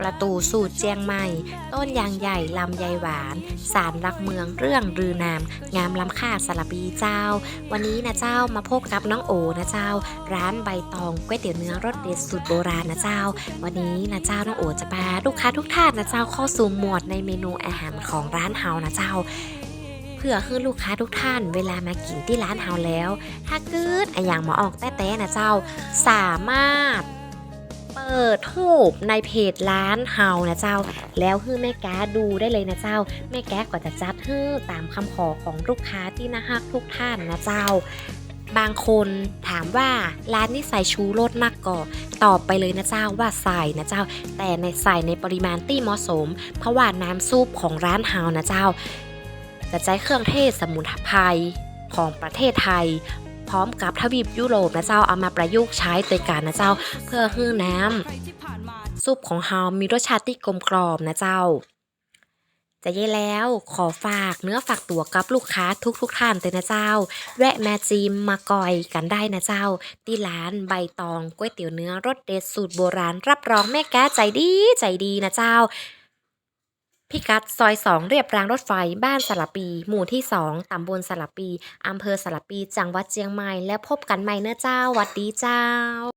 ประตูสู่เจียงใหม่ ต้นยางใหญ่ลำไยหวาน สารรักเมืองเรื่องรือนาม งามล้ำค่าสลับีเจ้า วันนี้นะเจ้ามาพบกับน้องโอนะเจ้า ร้านใบตองก๋วยเตี๋ยวเนื้อรสเด็ดสูตรโบราณนะเจ้า วันนี้นะเจ้าน้องโอจะพาลูกค้าทุกท่านนะเจ้าเข้าสู่หมวดในเมนูอาหารของร้านเฮานะเจ้าเพื่อให้ลูกค้าทุกท่านเวลามากินที่ร้านเฮาแล้ว ถ้าเกิดอย่างหมาออกแต้ๆนะเจ้า สามารถ เปิดทูบในเพจร้านเฮานะเจ้า แล้วให้แม่แก้ดูได้เลยนะเจ้า แม่แก้ก็จะจัดให้ตามคำขอของลูกค้าที่น่าฮักทุกท่านนะเจ้า บางคนถามว่าร้านนี้ใส่ชูรสมากก่อตอบไปเลยนะเจ้าว่าใส่นะเจ้า แต่ในใส่ในปริมาณที่เหมาะสม เพราะว่าน้ำซุปของร้านเฮานะเจ้าจะใช้เครื่องเทศสมุนไพรของประเทศไทย พร้อมกับทวีปยุโรปนะเจ้าเอามาประยุกต์ใช้โดยการนะเจ้า เพื่อให้อน้ำซุปของเฮามีรสชาติที่กลมกล่อมนะเจ้า จะเย่แล้วขอฝากเนื้อฝากตัวกับลูกค้าทุกๆทท่านเลยนะเจ้า แวะมาจิมมากอยกันได้นะเจ้า ที่ร้านใบตองก๋วยเตี๋ยวเนื้อรสเด็ดสูตรโบราณ รับรองแม่แก้ใจดีใจดีนะเจ้า พิกัดซอย 2 เรียบรางรถไฟ บ้านสลับปี หมู่ที่ 2ตำบลสลับปีอำเภอสลับปี จังหวัดเชียงใหม่ แล้วพบกันใหม่เนอะเจ้าวัดดีเจ้า